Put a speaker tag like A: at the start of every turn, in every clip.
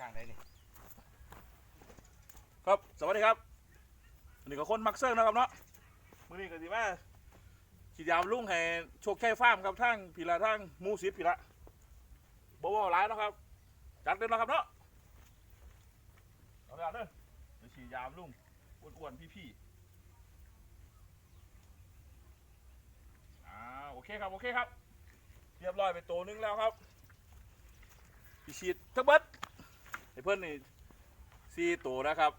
A: ข้างใดนี่
B: ครับ สวัสดีครับอันนี้ก็คนมักเซิร์นะครับเนาะมือนี้ก็สิมาขีดยามลุงให้โชคชัยฟาร์มครับทั้งพีละทั้งมูสิบพีละบ่เว่าหลายนะครับจัดเต็มแล้วครับเนาะเอาละเด้อเดี๋ยวขีดยามลุงอ้วนๆพี่ๆอ่าโอเคครับโอเคครับ เรียบร้อยไปตัวนึงแล้วครับพี่ฉีดทั้งเบิด ให้เพื่อนนี่สี่ตัวนะครับ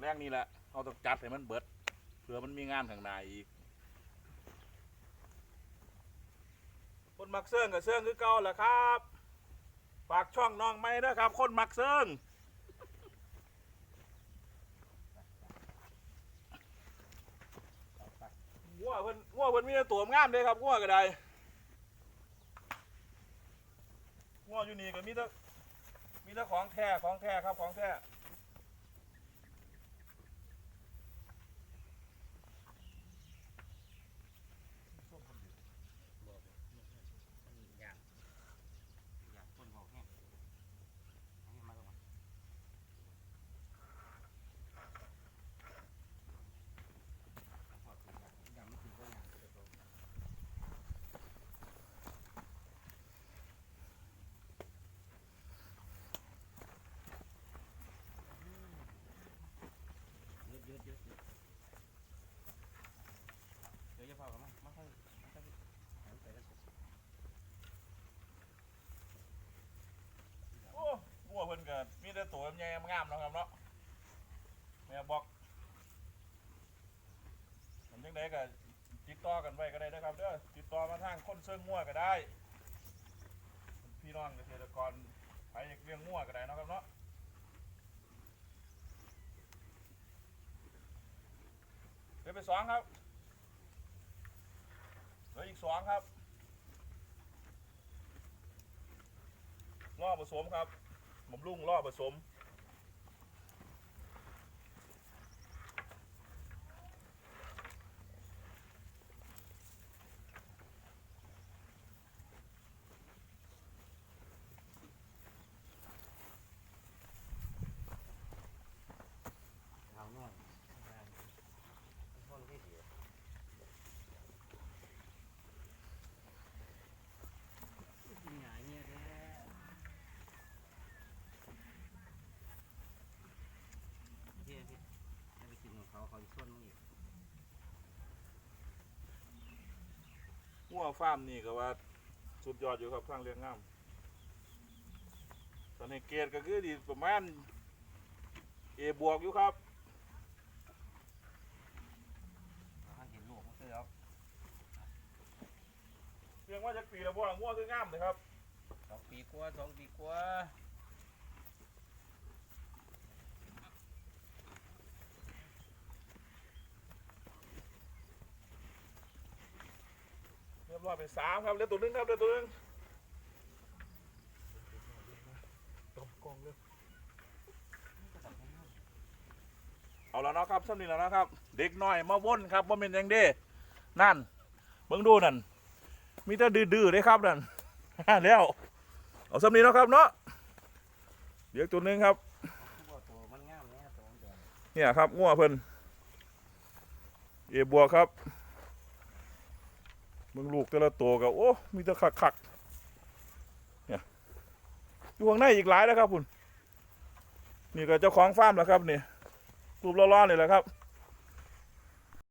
B: แรกนี่แหละเราต้องจัดให้มันเบิดเผื่อมันมีงานข้างในอีกคนมักเซิงกับเซิงคือเก่าแหละครับฝากช่องน้องไม่ด้วยครับ คนมักเซิงงัวเพิ่นงัวเพิ่นมีแต่ตัวงามเลยครับงัวก็ได้งัวอยู่นี่ก็มีแต่ มีแต่ของแท้ของแท้ครับของแท้
A: อยากอยากคนบอกแห้งอันนี้มาก่อนยำไม่ถึงก็อยากเดี๋ยวเราเยอะเยอะเยอะเยอะเดี๋ยวจะพอกันมั้ยมาค่อยมาค่อยหันไปแล้ว
B: โอ้งัวเพิ่นก็ มีแต่ตัวใหญ่งามเนาะครับเนาะแม่บอกมันจังไดก็ติดต่อกันไว้ก็ได้นะครับเด้อติดต่อมาทางคนเชิงงัวก็ได้ พี่น้องเกษตรกรใครอยากเลี้ยงงัวก็ได้นะครับเนาะเดี๋ยวไปสองครับเหลืออีกสองครับรอบผสมครับ ผมลุงรอผสม
A: เอาหน่อยคนที่เดียวหงายเนี่ยแท้พี่พี่จะไปกินของเขาเขาจะส่วนมึงอีก
B: งัวฟาร์มนี่ก็ว่า สุดยอดอยู่ครับทางเลี้ยงงาม ตอนนี้เกรดก็คือดีประมาณเอบวกอยู่ครับ
A: ท่านเห็นลูกมันคือเอา
B: เรียกว่าจะปีละบ่งัวคืองามเลยครับ
A: สองปีกว่าสองปีกว่า
B: ร้อยไปสามครับเหลือตัวหนึงครับเหลือตัวหนึงตบกองเลยเอาแล้วเนาะครับสำนีแล้วนะครับ เด็กน้อยมาว่นครับว่าเป็นยังเด้ นั่นเบิ่งดูนั่นมีแต่ดื้อๆเลยครับนั่นแล้วเอาสำนีแล้วครับเนาะเดี๋ยวตัวหนึงครับ
A: เนี่ย
B: ครับงัวเพิ่นเอบัวครับ มึงลูกแต่ละตัวก็โอ้มีแต่ขักขักเนี่ยอยู่ข้างในอีกหลายนะครับคุณนี่ก็เจ้าของฟาร์มแล้วครับนี่รูปล่อๆนี่แหละครับ